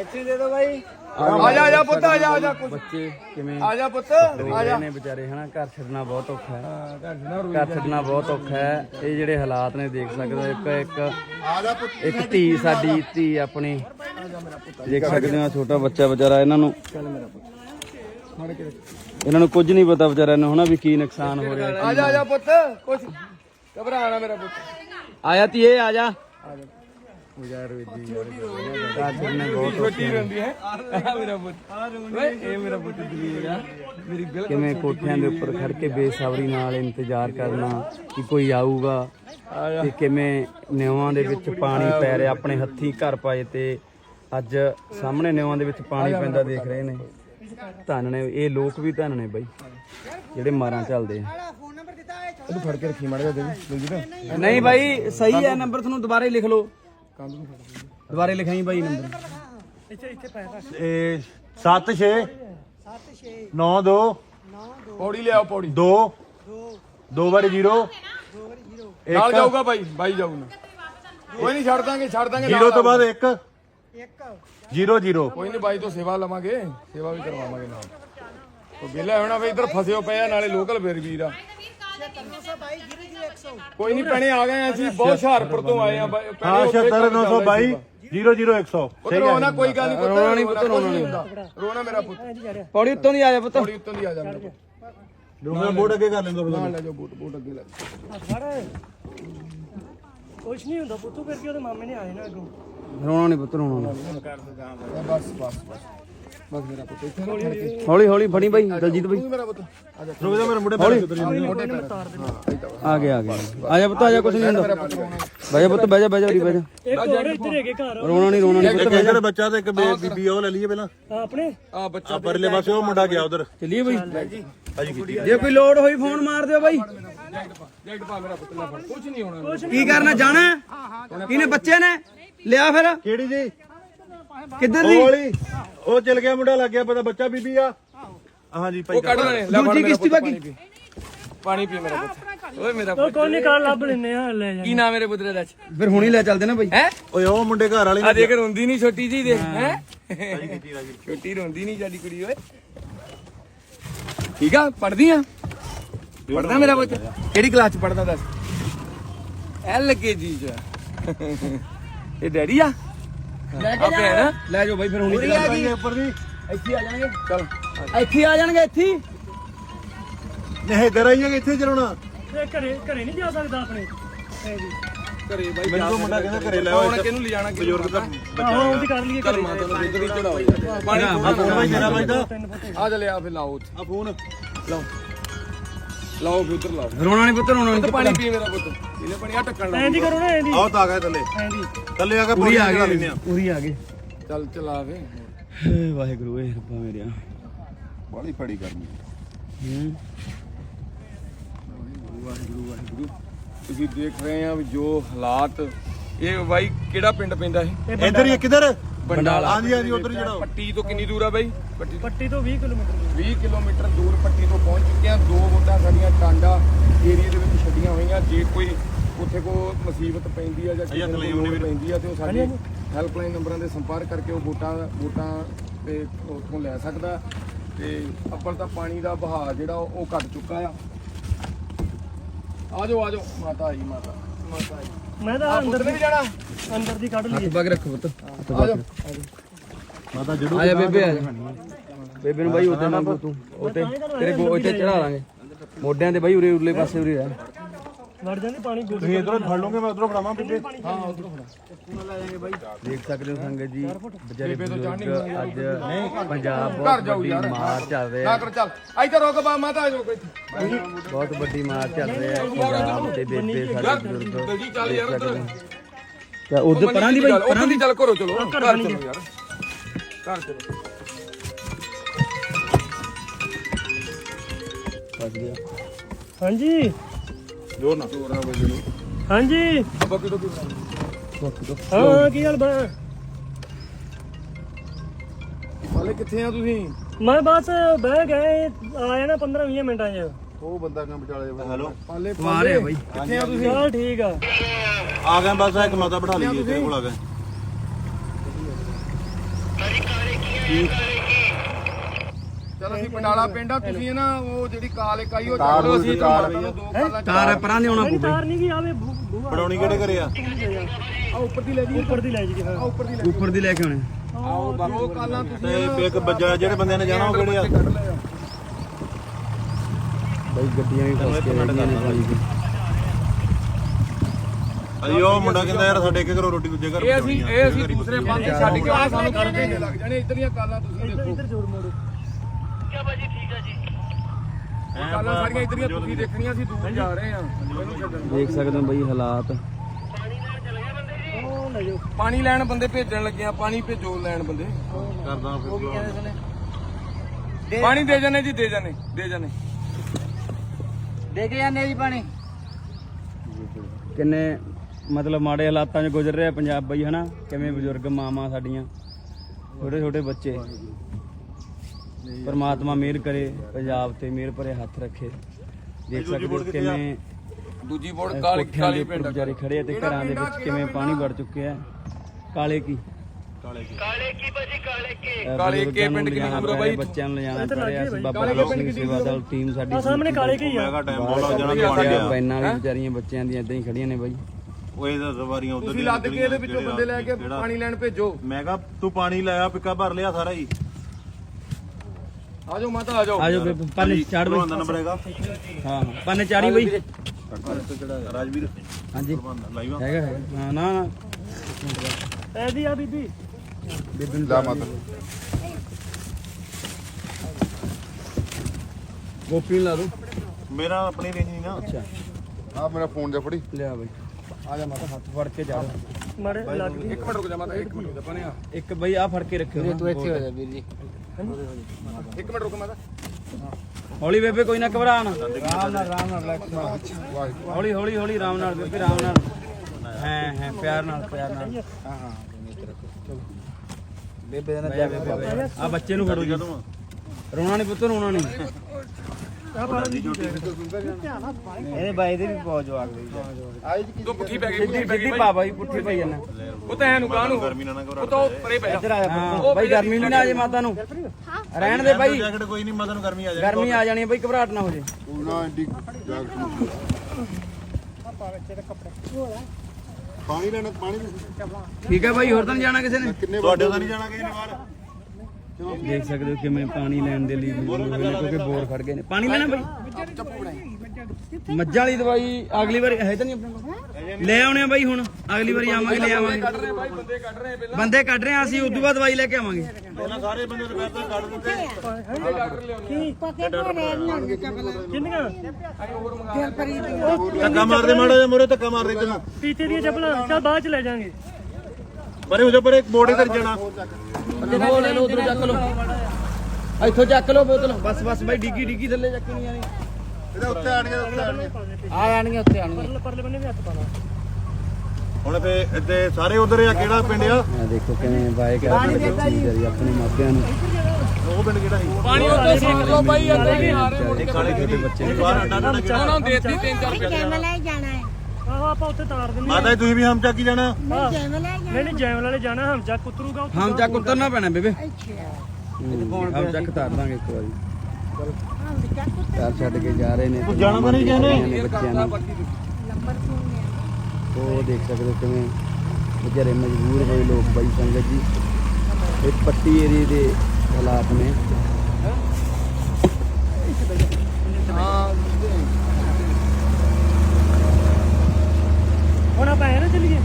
ਇੱਥੇ ਦੇ ਦੋ ਬਾਈ। ਆ ਜਾ ਆ ਜਾ ਪੁੱਤ ਆ ਜਾ ਆ ਜਾ ਬੱਚੇ ਕਿਵੇਂ? ਆ ਜਾ ਪੁੱਤ ਆ ਆ ਜਾ। ਨੇ ਵਿਚਾਰੇ ਹਨਾ ਘਰ ਛੱਡਣਾ ਬਹੁਤ ਔਖਾ ਹੈ। ਘਰ ਛੱਡਣਾ ਬਹੁਤ ਔਖਾ ਹੈ। ਇਹ ਜਿਹੜੇ ਹਾਲਾਤ ਨੇ ਦੇਖ ਸਕਦੇ ਇੱਕ ਇੱਕ ਇੱਕ ਧੀ ਸਾਡੀ ਧੀ ਆਪਣੀ। ਦੇਖ ਸਕਦੇ ਹੋ ਛੋਟਾ ਬੱਚਾ ਵਿਚਾਰਾ ਇਹਨਾਂ ਨੂੰ। ਇਹਨਾਂ ਨੂੰ ਕੁਝ ਨਹੀਂ ਪਤਾ ਵਿਚਾਰਿਆਂ ਨੂੰ ਹਨਾ ਵੀ ਕੀ ਨੁਕਸਾਨ ਹੋ ਰਿਹਾ ਆ ਜਾ ਆ ਜਾ ਪੁੱਤ ਕੁਛ। ਘਬਰਾ ਨਾ ਮੇਰਾ ਪੁੱਤ। ਆਇਆ ਧੀਏ ਆ ਜਾ। ਯਾਰ। ਵੀਦੀ ਯਾਰ ਘਰ ਛੱਡਣਾ ਬਹੁਤ ਛੋਟੀ ਰਹਿੰਦੀ ਹੈ। ਆ ਮੇਰਾ ਪੁੱਤ। ਓਏ ਇਹ ਮੇਰਾ ਪੁੱਤ ਦਲੀਲ ਆ। ਮੇਰੀ ਬਿਲਕੁਲ ਕਿਵੇਂ ਕੋਠਿਆਂ ਦੇ ਉੱਪਰ ਖੜ ਕੇ ਬੇਸਬਰੀ ਨਾਲ ਇੰਤਜ਼ਾਰ ਕਰਨਾ ਕਿ ਕੋਈ ਆਊਗਾ ਤੇ ਕਿਵੇਂ ਨਿਉਆਂ ਦੇ ਵਿੱਚ ਪਾਣੀ ਪੈ ਰਿਹਾ। ਆਪਣੇ ਹੱਥੀਂ ਘਰ ਪਾਏ ਤੇ ਅੱਜ ਸਾਹਮਣੇ ਨਿਉਆਂ ਦੇ ਵਿੱਚ ਪਾਣੀ ਪੈਂਦਾ ਦੇਖ ਰਹੇ ਨੇ। ਧੰਨ ਨੇ ਇਹ ਲੋਕ ਵੀ ਧੰਨ ਨੇ ਬਾਈ। ਜਿਹੜੇ ਮਾਰਾਂ ਚੱਲਦੇ ਆ। ਤੂੰ ਫੜ ਕੇ ਰੱਖੀ ਮੜਿਆ ਦੇ ਜਲਦੀ ਨਹੀਂ ਬਾਈ ਸਹੀ ਹੈ ਨੰਬਰ ਤੁਹਾਨੂੰ ਦੁਬਾਰੇ ਲਿਖ ਲਓ। ਦੁਬਾਰੇ ਲਿਖਾਈ ਬਾਈ ਨੰਬਰ। ਇਹ 7 6 9 2 ਪੌੜੀ ਲਿਆਓ ਪੌੜੀ। 2 2 ਵਾਰੀ 0 ਨਾਲ ਜਾਊਗਾ ਬਾਈ ਬਾਈ ਜਾਊਗਾ। ਕੋਈ ਨਹੀਂ ਛੱਡ ਦਾਂਗੇ ਛੱਡ ਦਾਂਗੇ 0 ਤੋਂ ਬਾਅਦ 1 0 0 ਕੋਈ ਨਹੀਂ ਬਾਈ ਤੋਂ ਸੇਵਾ ਲਵਾਂਗੇ। ਸੇਵਾ ਵੀ ਕਰਵਾਵਾਂਗੇ ਨਾਲ। ਉਹ ਵਿਹਲਾ ਹੋਣਾ ਵੀ ਇੱਧਰ ਫਸਿਓ ਪਏ ਆ ਨਾਲੇ ਲੋਕਲ ਫਿਰ ਵੀਰ ਆ। ਕੋਈ ਨਹੀਂ ਪੈਣੇ ਆ ਗਏ ਆ ਅਸੀਂ ਬਹੁਤ ਹੁਸ਼ਿਆਰਪੁਰ ਤੋਂ ਆਏ ਆ ਬਾਈ- ਭੈਣੇ ਹਾਂ ਉੱਥੇ 76 922 0 0 100 ਉੱਧਰ ਰੋਣਾ ਕੋਈ ਗੱਲ ਨਹੀਂ ਪੁੱਤ ਰੋਣਾ ਨਹੀਂ। ਪੁੱਤ ਰੋਣਾ ਰੋਣਾ ਮੇਰਾ ਪੁੱਤ। ਪੌੜੀ ਉੱਤੋਂ ਦੀ ਆ ਜਾ ਪੁੱਤ। ਥੋੜੀ ਉੱਤੋਂ ਦੀ ਆ ਜਾ ਮੇਰਾ ਪੁੱਤ ਦੋਵੇਂ ਬੋਰਡ ਅੱਗੇ ਕਰ ਲੈਂਦਾ ਨਾਲ ਲੈ ਜਾਓ ਬੂਟ ਬੂਟ ਅੱਗੇ ਲੈ ਕੁਛ ਨਹੀਂ ਹੁੰਦਾ ਪੁੱਤੂ ਕਰਕੇ ਉਹਦੇ ਮਾਮੇ ਨੇ ਆਏ ਨਾ ਅੱਗੋਂ। ਰੋਣਾ ਨਹੀਂ ਪੁੱਤ ਰੋਣਾ ਨਹੀਂ। ਬਸ ਬਸ ਬਸ। ਬਸ ਮੇਰਾ ਪੁੱਤ ਇੱਥੇ ਨਾ ਫੜ ਕੇ। ਹੌਲੀ। ਹੌਲੀ ਫੜੀ ਬਾਈ ਦਲਜੀਤ ਬਾਈ। ਮੇਰਾ ਪੁੱਤ। ਆ ਜਾ। ਰੁਕ ਜਾ ਮੇਰੇ ਮੁੰਡੇ ਪੈਰ ਉਤਰ ਜਾਂਦੇ ਮੋਟੇ ਪੈਰ ਆ। ਗਿਆ ਆ ਗਿਆ। ਆ ਜਾ ਪੁੱਤ ਆ ਜਾ ਕੁਛ ਨਹੀਂ ਹੁੰਦਾ। ਬਹਿ ਜਾ ਪੁੱਤ ਬਹਿ ਜਾ ਬਹਿ ਜਾ ਉਰੀ ਬਹਿ ਜਾ। ਇੱਕ ਹੋਰ ਇੱਧਰ ਹੈਗੇ ਘਰ। ਰੋਣਾ ਨਹੀਂ ਰੋਣਾ ਨਹੀਂ ਇੱਕ ਇੱਧਰ ਬੱਚਾ ਤੇ ਇੱਕ ਬੇ- ਬੀਬੀ ਉਹ ਲੈ ਲਈਏ ਪਹਿਲਾਂ। ਆ ਆਪਣੇ? ਆ ਬੱਚਾ ਪਰਲੇ ਪਾਸੇ ਉਹ ਮੁੰਡਾ ਗਿਆ ਉਧਰ। ਚੱਲੀਏ ਬਾਈ। ਜੇ। ਕੋਈ ਲੋੜ ਹੋਈ ਫੋਨ ਮਾਰ ਦਿਓ ਬਾਈ। ਜੈਕਟ ਪਾ ਮੇਰਾ ਪੁੱਤ ਲੈ ਫੜ। ਕੁਝ ਨਹੀਂ ਹੋਣਾ। ਕੀ ਕਰਨਾ ਜਾਣਾ? ਹੈ? ਕਿਹਨੇ ਬੱਚੇ ਨੇ? ਲਿਆ ਫਿਰ। ਕਿਹੜੀ ਜੀ? ਕਿੱਧਰ ਉਹ ਦੀ ਵਾਲੀ ਉਹ ਚਲ ਗਿਆ ਮੁੰਡਾ ਲੱਗ ਗਿਆ ਪਤਾ ਬੱਚਾ ਬੀਬੀ ਆ। ਹਾਂਜੀ ਭਾਈ ਉਹ ਕੱਢ ਲੈਣੇ ਲੈ ਫੜ ਦੂਜੀ ਕਿਸ਼ਤੀ ਬਾਕੀ? ਪਾਣੀ ਪੀ। ਪਾਣੀ ਪੀ ਮੇਰਾ ਪੁੱਤ। ਓਏ ਮੇਰਾ ਪੁੱਤ। ਕੋਈ ਨਹੀਂ ਕੱਲ ਲੱਭ ਲੈਨੇ ਆ ਲੈ ਜਾ ਕੀ ਨਾਮ ਮੇਰੇ ਪੁੱਤਰੇ ਦਾ ਫਿਰ ਹੁਣੀ ਲੈ ਚੱਲਦੇ ਨਾ ਹੈ? ਓਏ ਉਹ ਮੁੰਡੇ ਘਰ ਵਾਲੇ ਆ ਦੇਖ ਰੋਂਦੀ ਨਹੀਂ ਛੋਟੀ ਜੀ ਦੇਖ ਹੈ। ਛੋਟੀ ਰੋਂਦੀ ਨਹੀਂ ਸਾਡੀ ਕੁੜੀ ਓਏ। ਠੀਕ ਆ ਪੜਦੀ ਆ? ਪੜਦਾ ਮੇਰਾ ਪੁੱਤ? ਕਿਹੜੀ ਕਲਾਸ ਚ ਪੜਦਾ ਦੱਸ? ਐਲ ਕੇ ਜੀ ਚ। ਇਹ ਡੈਡੀ ਆ? ਆਪੇ ਹੈ ਨਾ ਲੈ ਜਾਓ ਬਾਈ ਫਿਰ ਹੁਣੀ ਆ ਗਈ ਉੱਪਰ ਦੀ ਇੱਥੇ ਆ ਜਾਣਗੇ ਚਲ ਇੱਥੇ ਆ ਜਾਣਗੇ ਇੱਥੇ ਹੀ। ਨਹੀਂ ਇਧਰ ਆਈਏ ਕਿ ਇੱਥੇ ਚਲਾਉਣਾ ਇਹ ਘਰੇ ਘਰੇ ਨਹੀਂ ਜਾ ਸਕਦਾ ਆਪਣੇ ਘਰੇ ਬਾਈ ਮੈਨੂੰ ਮੁੰਡਾ ਕਹਿੰਦਾ ਘਰੇ ਲੈ ਆਓ ਹੁਣ ਕਿਹਨੂੰ ਲਿਜਾਣਾ ਬਜ਼ੁਰਗ ਦਾ ਆਹੋ ਉਹਦੀ ਕਰ ਲਈਏ ਘਰ ਮਾਤਾ ਨੂੰ ਦੁੱਧ ਵੀ ਚੜਾਓ ਪਾਣੀ ਆ ਫੋਨ ਭਾਈ ਤੇਰਾ ਭਾਈ ਦਾ ਆ ਜਾ ਲਿਆ ਫਿਰ ਲਾਓ ਉੱਥੇ ਆ ਫੋਨ ਲਾਓ ਲਾਓ ਫਿਰ ਉੱਧਰ ਲਾਓ। ਰੋਣਾ ਨਹੀਂ ਪੁੱਤ ਰੋਣਾ ਨਹੀਂ ਪਾਣੀ ਪੀ ਮੇਰਾ ਪੁੱਤ। ਇਹਨੇ ਪਾਣੀ ਆ ਟੱਕਣ ਐਂ ਦੀ ਲਾ ਕਰੋ ਨਾ ਐਂ ਦੀ ਆਓ ਤਾਂ ਆ ਗਿਆ ਥੱਲੇ। ਐਂ ਦੀ ਥੱਲੇ ਆ ਕੇ ਪੂਰੀ ਆ ਗਏ। ਪੂਰੀ ਆ। ਗਏ। ਚੱਲ ਚਲਾ ਵੇ ਹੇ ਵਾਹਿਗੁਰੂ ਏ ਰੱਬਾ ਮੇਰਿਆ। ਬਾਲੀ ਫੜੀ ਕਰਨੀ ਹੂੰ। ਵਾਹਿਗੁਰੂ ਵਾਹਿਗੁਰੂ ਤੁਸੀਂ ਦੇਖ ਰਹੇ ਆ ਵੀ ਜੋ ਹਾਲਾਤ। ਇਹ ਬਾਈ ਕਿਹੜਾ ਪਿੰਡ ਪੈਂਦਾ ਇਹ? ਇੱਧਰ ਹੀ ਕਿੱਧਰ? ਬੰਡਾਲਾ ਹਾਂਜੀ ਹਾਂਜੀ ਉਧਰ ਹੀ ਚੜਾਓ ਪੱਟੀ ਤੋਂ ਕਿੰਨੀ ਦੂਰ ਆ ਬਾਈ? ਪੱਟੀ ਤੋਂ ਪੱਟੀ ਤੋਂ 20 ਕਿਲੋਮੀਟਰ ਦੂਰ। 20 ਕਿਲੋਮੀਟਰ ਦੂਰ ਪੱਟੀ ਤੋਂ ਪਹੁੰਚ ਚੁੱਕੇ ਆ ਦੋ ਵੋਟਾਂ ਸਾਡੀਆਂ ਟਾਂਡਾ ਏਰੀਆ ਦੇ ਵਿੱਚ ਛੱਡੀਆਂ ਹੋਈਆਂ। ਜੇ ਕੋਈ ਉੱਥੇ ਕੋ ਮੁਸੀਬਤ ਪੈਂਦੀ ਆ ਜਾਂ ਕਿਸੇ ਨੂੰ ਲੋੜ ਵੀ- ਪੈਂਦੀ ਆ ਤੇ ਉਹ ਸਾਡੀ ਹੈਲਪਲਾਈਨ ਨੰਬਰਾਂ ਦੇ ਸੰਪਰਕ ਕਰਕੇ ਉਹ ਵੋਟਾਂ ਵੋਟਾਂ ਤੇ ਉੱਥੋਂ ਲੈ ਸਕਦਾ। ਤੇ ਅੱਬਲ ਤਾਂ ਪਾਣੀ ਦਾ ਵਹਾਅ ਜਿਹੜਾ ਉਹ ਘਟ ਚੁੱਕਾ ਆ। ਆ ਜਾਓ ਆ ਜਾਓ। ਮਾਤਾ ਆਈ ਮਾਤਾ। ਮਾਤਾ ਆਈ ਮੈਂ ਤਾਂ ਅੰਦਰ ਅੰਦਰ ਨਹੀਂ ਜਾਣਾ। ਅੰਦਰ ਦੀ ਕੱਢ ਲਈ ਬਗ ਰੱਖ ਪੁੱਤ। ਮਾਤਾ ਜੜੂ ਆ ਜਾ ਬੇਬੇ ਆ ਜਾ। ਬੇਬੇ ਨੂੰ ਬਾਈ ਉਧਰ ਨਾ ਤੂੰ। ਉਤੇ ਤੇਰੇ ਗੋ ਇੱਥੇ ਚੜਾ ਲਾਂਗੇ। ਮੋਢਿਆਂ ਤੇ ਬਾਈ ਉਰੇ ਉਰਲੇ ਪਾਸੇ ਉਰੇ ਰਹਿ। ਵੜ ਜਾਂਦੀ ਪਾਣੀ ਗੁੱਡ ਤੁਸੀਂ ਇਧਰੋਂ ਫੜ ਲਓਗੇ ਮੈਂ ਉਧਰੋਂ ਫੜਾਵਾਂ ਬੀਬੇ ਹਾਂ ਉਧਰੋਂ ਫੜਾ। ਦੇਖ ਸਕਦੇ ਹੋ ਸੰਗਤ ਜੀ ਵਿਚਾਰੇ ਬੇਬੇ ਤੋਂ ਚੜ੍ਹਨੀ ਬਜ਼ੁਰਗ ਅੱਜ ਪੰਜਾਬ ਘਰ ਬਹੁਤ ਜਾਊ ਵੱਡੀ ਯਾਰ। ਮਾਰ ਚੱਲ ਨਾ ਰਿਹਾ ਕਰ ਚੱਲ। ਇੱਧਰ ਰੋਕ ਬਾ ਮਾਤਾ ਰੋਕ ਇੱਥੇ ਬਹੁਤ ਵੱਡੀ ਮਾਰ ਚੱਲ ਰਿਹਾ ਹੈ ਪੰਜਾਬ ਤੇ ਬੇਬੇ ਸਾਡੇ ਬਜ਼ੁਰਗ। ਜਲਦੀ ਚੱਲ ਯਾਰ ਉੱਧਰ। ਤੇ ਉਧਰ ਪਰਾਂ ਦੀ ਬਾਈ ਪਰਾਂ ਦੀ ਚੱਲ ਕਰੋ ਚਲੋ। ਘਰ ਚਲੋ ਯਾਰ। ਘਰ ਚਲੋ। ਫਸ ਗਿਆ। ਹਾਂਜੀ। ਜੋਰ ਨਾ ਵਜੇ ਨੂੰ ਹਾਂਜੀ। ਅੱਬਾ ਕਿਦੋਂ ਕੀ ਹਾਂ ਕੀ ਹਾਲ ਬਣਾ? ਹਾਲੇ ਕਿੱਥੇ ਆ ਤੁਸੀਂ? ਮੈਂ ਬਸ ਬਹਿ ਗਏ ਆਇਆ ਨਾ 15 20 ਮਿੰਟਾਂ 'ਚ। ਉਹ ਬੰਦਾ ਕੰਮ ਵਿਚਾਲੇ ਹੈਲੋ। ਆ ਰਿਹਾ ਬਾਈ। ਕਿੱਥੇ ਆ ਤੁਸੀਂ? ਚਲ ਠੀਕ ਆ। ਆ ਗਏ ਬਸ ਇੱਕ ਮਾਤਾ ਬਿਠਾ ਲਈਏ ਤੇਰੇ ਕੋਲ ਆ ਗਏ। ਚਲ ਅਸੀਂ ਪੰਡਾਲਾ ਪਿੰਡ ਆ ਤੁਸੀਂ ਨਾ ਉਹ ਜਿਹੜੀ ਕਾਲ ਉਹ ਚੱਲੋ ਅਸੀਂ ਤੁਹਾਨੂੰ ਦੋ ਕਾਲਾਂ ਤਾਰ ਪਰਾਂ ਆਉਣਾ ਨਹੀਂ ਪਊ ਤਾਰ ਨਹੀਂ ਗਈ ਆਵੇ ਬੂਹਾ ਪੜਾਉਣੀ ਕਿਹੜੇ ਘਰੇ ਆ? ਆ ਉੱਪਰ ਦੀ ਲੈ ਜੀ ਉੱਪਰ ਦੀ ਲੈ ਜੀ ਹਾਂ। ਉੱਪਰ ਦੀ ਲੈ ਉੱਪਰ ਦੀ ਲੈ ਕੇ ਆਉਣੇ। ਆਓ ਦੋ ਕਾਲਾਂ ਤੁਸੀਂ ਤੇ ਇੱਕ ਬੱਜਾ ਜਿਹੜੇ ਬੰਦਿਆਂ ਨੇ ਜਾਣਾ ਉਹ ਕਿਹੜੇ ਆ? ਬਈ ਗੱਡੀਆਂ ਵੀ ਫਸ ਕੇ ਨੇ ਅਜੀ ਉਹ ਮੁੰਡਾ ਕਹਿੰਦਾ ਯਾਰ ਸਾਡੇ ਇੱਕ ਘਰੋਂ ਰੋਟੀ ਦੂਜੇ ਘਰ ਇਹ ਅਸੀਂ ਇਹ ਅਸੀਂ ਦੂਸਰੇ ਬੰਦੇ ਛੱਡ ਕੇ ਆਏ ਸਾਨੂੰ ਕਰਦੇ ਨੇ। ਲੱਗ ਜਾਣੇ ਇਧਰਲੀਆਂ ਕਾਲਾਂ ਤੁਸੀਂ ਦੇਖੋ। ਇੱਧਰ ਜੋੜ ਮੋੜੋ। ਕਾਲਾਂ ਸਾਰੀਆਂ ਇਧਰਲੀਆਂ ਤੁਸੀਂ ਦੇਖਣੀਆਂ ਅਸੀਂ ਦੂਰ ਜਾ ਰਹੇ ਆ ਦੇਖ ਸਕਦੇ ਹੋ ਬਈ ਹਾਲਾਤ। ਉਹ ਲੈ ਜਾਓ। ਪਾਣੀ ਲੈਣ ਬੰਦੇ ਭੇਜਣ ਲੱਗੇ ਆ ਪਾਣੀ ਭੇਜੋ ਲੈਣ ਬੰਦੇ। ਕਰਦਾ ਫਿਰ ਪਾਣੀ ਦੇ ਜਾਣੇ ਜੀ ਦੇ ਜਾਣੇ ਦੇ ਜਾਣੇ। ਕਿੰਨੇ ਮਤਲਬ ਮਾੜੇ ਹਾਲਾਤਾਂ 'ਚ ਗੁਜ਼ਰ ਰਿਹਾ ਪੰਜਾਬ ਬਈ ਹਨਾ? ਕਿਵੇਂ ਬਜ਼ੁਰਗ ਮਾਵਾਂ ਸਾਡੀਆਂ? ਛੋਟੇ ਛੋਟੇ ਬੱਚੇ। ਪਰਮਾਤਮਾ ਮਿਹਰ ਕਰੇ ਪੰਜਾਬ ਤੇ ਮਿਹਰ ਭਰੇ ਹੱਥ ਰੱਖੇ। ਦੇਖ ਸਕਦੇ ਹੋ ਕਿਵੇਂ ਦੂਜੀ ਬੋਰਡ ਕਾਲੀ ਕਾਲੀ ਪਿੰਡ ਵਿਚਾਰੇ ਖੜੇ ਤੇ ਘਰਾਂ ਦੇ ਵਿੱਚ ਕਿਵੇਂ ਪਾਣੀ ਵੜ ਚੁੱਕਿਆ ਹੈ। ਕਾਲੇ ਕੀ? ਕਾਲੇ ਕਾਲੇ ਕੇ ਪਿੰਡ ਕਿੰਨੀ ਦੂਰ ਆ ਬਾਈ? ਬੱਚਿਆਂ ਨੂੰ ਲਿਜਾਣਾ ਪੈ ਰਿਹਾ ਸੀ ਬਾਬਾ ਬਲੌਕ ਸਿੰਘ ਸੇਵਾ ਦਲ ਟੀਮ ਸਾਡੀ ਸਾਹਮਣੇ ਕਾਲੇ ਕੀ ਆ? ਮੈਗਾ ਟਾਈਮ ਜਾਣਾ ਪਾਣੀ ਬੱਚਿਆਂ ਆ ਪੈਨਾਂ ਵੀ ਵਿਚਾਰੀਆਂ ਬੱਚਿਆਂ ਦੀਆਂ ਇਦਾਂ ਹੀ ਖੜੀਆਂ ਨੇ ਬਾਈ। ਉਹ ਇਹਦਾ ਸਵਾਰੀਆਂ ਉਧਰ ਤੁਸੀਂ ਲੱਦ ਕੇ ਇਹਦੇ ਵਿੱਚੋਂ ਬੰਦੇ ਲੈ ਕੇ ਪਾਣੀ ਲੈਣ ਭੇਜੋ। ਮੈਂ ਕਿਹਾ ਤੂੰ ਪਾਣੀ ਲਾਇਆ ਪਿੱਕਾ ਭਰ ਲਿਆ ਸਾਰਾ ਹੀ। ਆ ਜਾਓ ਮਾਤਾ ਆਜੋ ਬੇਬੇ ਪਾਣੀ ਚਾੜ ਬਈ ਦਾ ਨੰਬਰ ਹੈਗਾ। ਹਾਂ ਪਾਣੀ ਚਾੜੀ ਬਈ। ਰਾਜਵੀਰ। ਹਾਂਜੀ। ਲਾਈਵ ਹੈਗਾ ਹੈਗਾ। ਹਾਂ ਨਾ ਨਾ। ਐਦੀ ਆ ਬੀਬੀ। ਬੇਬੇ ਨੂੰ ਲਾ ਮਤ। ਗੋਪੀ ਲਾ ਦੋ। ਮੇਰਾ ਆਪਣੀ ਰੇਂਜ ਨਹੀਂ ਨਾ। ਅੱਛਾ। ਆ ਮੇਰਾ ਫੋਨ ਜਾ ਫੜੀ। ਲਿਆ ਬਈ। ਆ ਜਾ ਮਾਤਾ ਹੱਥ ਫੜ ਕੇ ਚਾੜ ਮਾੜੇ ਲੱਗ ਗਈ ਇੱਕ ਮਿੰਟ ਰੁਕ ਜਾ ਮਾਤਾ ਇੱਕ ਮਿੰਟ ਬਣਿਆ ਇੱਕ ਬਈ ਆ ਫੜ ਕੇ ਰੱਖਿਓ। ਤੂੰ ਇੱਥੇ ਹੋ ਜਾ ਵੀਰ ਜੀ। ਇੱਕ ਮਿੰਟ ਰੁਕ ਮਾਤਾ। ਹੌਲੀ ਬੇਬੇ ਕੋਈ ਨਾ ਘਬਰਾ ਨਾ। ਆਰਾਮ ਨਾਲ ਆਰਾਮ ਨਾਲ ਰਿਲੈਕਸ ਹੌਲੀ ਹੌਲੀ ਹੌਲੀ ਆਰਾਮ ਨਾਲ ਬੇਬੇ ਆਰਾਮ ਨਾਲ। ਹੈ ਹੈ ਪਿਆਰ ਨਾਲ ਪਿਆਰ ਨਾਲ। ਹਾਂ ਹਾਂ ਬੇਬੇ ਦਾ ਜਾ ਬੇਬੇ ਆ ਬੱਚੇ ਨੂੰ ਫੜੋ ਜੀ। ਰੋਣਾ ਨਹੀਂ ਪੁੱਤ ਰੋਣਾ ਨਹੀਂ ਇਹਦੇ ਬਾਈ ਦੇ ਵੀ ਬਹੁਤ ਜਵਾਕ ਦੇ ਤੂੰ ਪੁੱਠੀ ਪੈ ਗਈ ਸਿੱਧੀ ਸਿੱਧੀ ਪਾ ਬਾਈ। ਪੁੱਠੀ ਪਈ ਜਾਂਦਾ ਉਹ ਤਾਂ ਐਨੂੰ ਕਾਹਨੂੰ? ਗਰਮੀ ਨਾਲ ਨਾ ਘਬਰਾ। ਉਹ ਤਾਂ ਪਰੇ ਪੈ ਜਾ। ਇੱਧਰ ਆ ਜਾ। ਬਾਈ ਗਰਮੀ ਵੀ ਨਾ ਆ ਜੇ ਮਾਤਾ ਨੂੰ। ਰਹਿਣ ਦੇ ਬਾਈ। ਜੈਕਟ ਕੋਈ ਨਹੀਂ ਮਦਨ ਗਰਮੀ ਆ ਜਾਏ ਗਰਮੀ ਆ ਜਾਣੀ ਹੈ ਬਾਈ ਘਬਰਾਹਟ ਨਾ ਹੋ ਜੇ। ਉਹਨਾਂ ਐਡੀ ਜਾਗਟ ਪਾਣੀ ਲੈਣਾ ਪਾਣੀ ਵੀ- ਠੀਕ ਹੈ ਬਾਈ ਹੋਰ ਤਾਂ ਨਹੀਂ ਜਾਣਾ ਕਿਸੇ ਨੇ? ਤੁਹਾਡੇ ਤਾਂ ਨਹੀਂ ਜਾਣਾ ਕਿਸੇ ਨੇ ਬਾਹਰ। ਦੇਖ ਸਕਦੇ ਹੋ ਕਿਵੇਂ ਪਾਣੀ ਲੈਣ ਦੇ ਲਈ ਮਜਬੂਰ ਹੋਏ ਨੇ ਕਿਉਂਕਿ ਬੋਰ ਖੜ ਗਏ ਨੇ। ਪਾਣੀ ਲੈਣਾ ਬਾਈ। ਮੱਝਾਂ ਵਾਲੀ ਦਵਾਈ ਅਗਲੀ ਵਾਰੀ ਹੈ ਤਾਂ ਨਹੀਂ ਆਪਣੇ ਕੋਲ? ਲੈ ਆਉਣੇ ਆ ਬਾਈ ਹੁਣ ਅਗਲੀ ਵਾਰੀ ਆਵਾਂਗੇ ਲੈ ਆਵਾਂਗੇ। ਰਹੇ ਬੰਦੇ ਕੱਢ ਰਹੇ ਪਹਿਲਾਂ ਬੰਦੇ ਕੱਢ ਰਹੇ ਆ ਅਸੀਂ ਉਦੋਂ ਬਾਅਦ ਦਵਾਈ ਲੈ ਕੇ ਆਵਾਂਗੇ। ਸਾਰੇ ਬੰਦੇ ਦੇ ਪੈਸੇ ਕੱਢ ਦਿੱਤੇ ਕਿੰਨੀਆਂ? ਧੱਕਾ ਮਾਰਦੇ ਮਾੜਾ ਜਿਹਾ ਮੋਰੇ ਧੱਕਾ ਮਾਰਦੇ ਤੈਨੂੰ ਪੀਤੇ ਦੀਆਂ ਚੱਪਲਾਂ ਚੱਲ ਬਾਅਦ ਚ ਲੈ ਜਾਾਂਗੇ। ਪਰੇ ਉਹਦੇ ਪਰੇ ਇੱਕ ਬੋਰਡ ਤੇ ਜਾਣਾ। ਲੈ ਉਧਰੋਂ ਚੱਕ ਇੱਥੋਂ ਚੱਕ ਲਓ ਬੋਤਲ। ਬਸ ਬਸ ਬਾਈ ਡਿੱਗੀ ਡਿੱਗੀ ਥੱਲੇ ਚੱਕਣੀ ਆਣੀ ਇਹਦੇ ਉੱਤੇ ਆਣਗੇ ਉੱਤੇ ਆਣਗੇ ਆ ਜਾਣਗੇ ਉੱਤੇ ਆਣਗੇ ਪਰਲੇ ਪਰਲੇ ਬੰਨੇ ਵੀ ਹੱਥ ਪਾ ਲਾ। ਹੁਣ ਫੇ ਇੱਥੇ ਸਾਰੇ ਉਧਰ ਆ ਕਿਹੜਾ ਪਿੰਡ ਆ? ਆ ਦੇਖੋ ਕਿਵੇਂ ਬਾਏ ਕਰਦੇ ਨੇ ਆਪਣੇ ਮਾਪਿਆਂ ਨੂੰ। ਉਹ ਪਿੰਡ ਕਿਹੜਾ ਸੀ? ਪਾਣੀ ਉੱਤੇ ਸੁੱਟ ਲਓ ਬਾਈ ਅੱਗੇ ਨਹੀਂ ਆ ਰਹੇ ਮੁੜ ਕੇ ਕਾਲੇ ਛੋਟੇ ਬੱਚੇ ਨੇ ਬਾਹਰ ਅੱਡਾ ਅੱਡਾ ਕਿਹੜਾ? ਉਹਨਾਂ ਨੂੰ ਦੇਤੀ ਤਿੰਨ ਚਾਰ ਰੁਪਏ ਜੈਮਲਾ ਹੀ ਜਾਣਾ ਹੈ। ਆਹੋ ਆਪਾਂ ਉੱਥੇ ਤਾਰ ਦਿੰਦੇ ਮਾਤਾ ਜੀ ਤੁਸੀਂ ਵੀ ਹਮ ਚੱਕੀ ਜਾਣਾ। ਨਹੀਂ ਨਹੀਂ ਜੈਮਲ ਵਾਲੇ ਜਾਣਾ ਹਮ ਜਾ ਕੁਤਰੂਗਾ ਉੱਥੇ ਹਮ ਚੱਕ ਉਤਰਨਾ ਪੈਣਾ ਬੇਬੇ। ਅੱਛਾ। ਹਮ ਚੱਕ ਤਾਰ ਦਾਂਗੇ ਇੱਕ ਵਾਰੀ। ਚਾਰ ਛੱਡ ਕੇ ਜਾ ਰਹੇ ਨੇ। ਜਾਣਾ ਤਾਂ ਨਹੀਂ ਕਹਿੰਦੇ। ਬੱਚਿਆਂ ਨੂੰ ਨੰਬਰ ਉਹ ਦੇਖ ਸਕਦੇ ਹੋ ਕਿਵੇਂ। ਵਿਚਾਰੇ ਮਜਬੂਰ ਹੋਏ ਲੋਕ ਬਾਈ ਸੰਗਤ ਜੀ। ਇਹ ਪੱਟੀ ਏਰੀਏ ਦੇ ਹਾਲਾਤ ਨੇ। ਹੁਣ ਆਪਾਂ ਐ ਨਾ ਚੱਲੀਏ।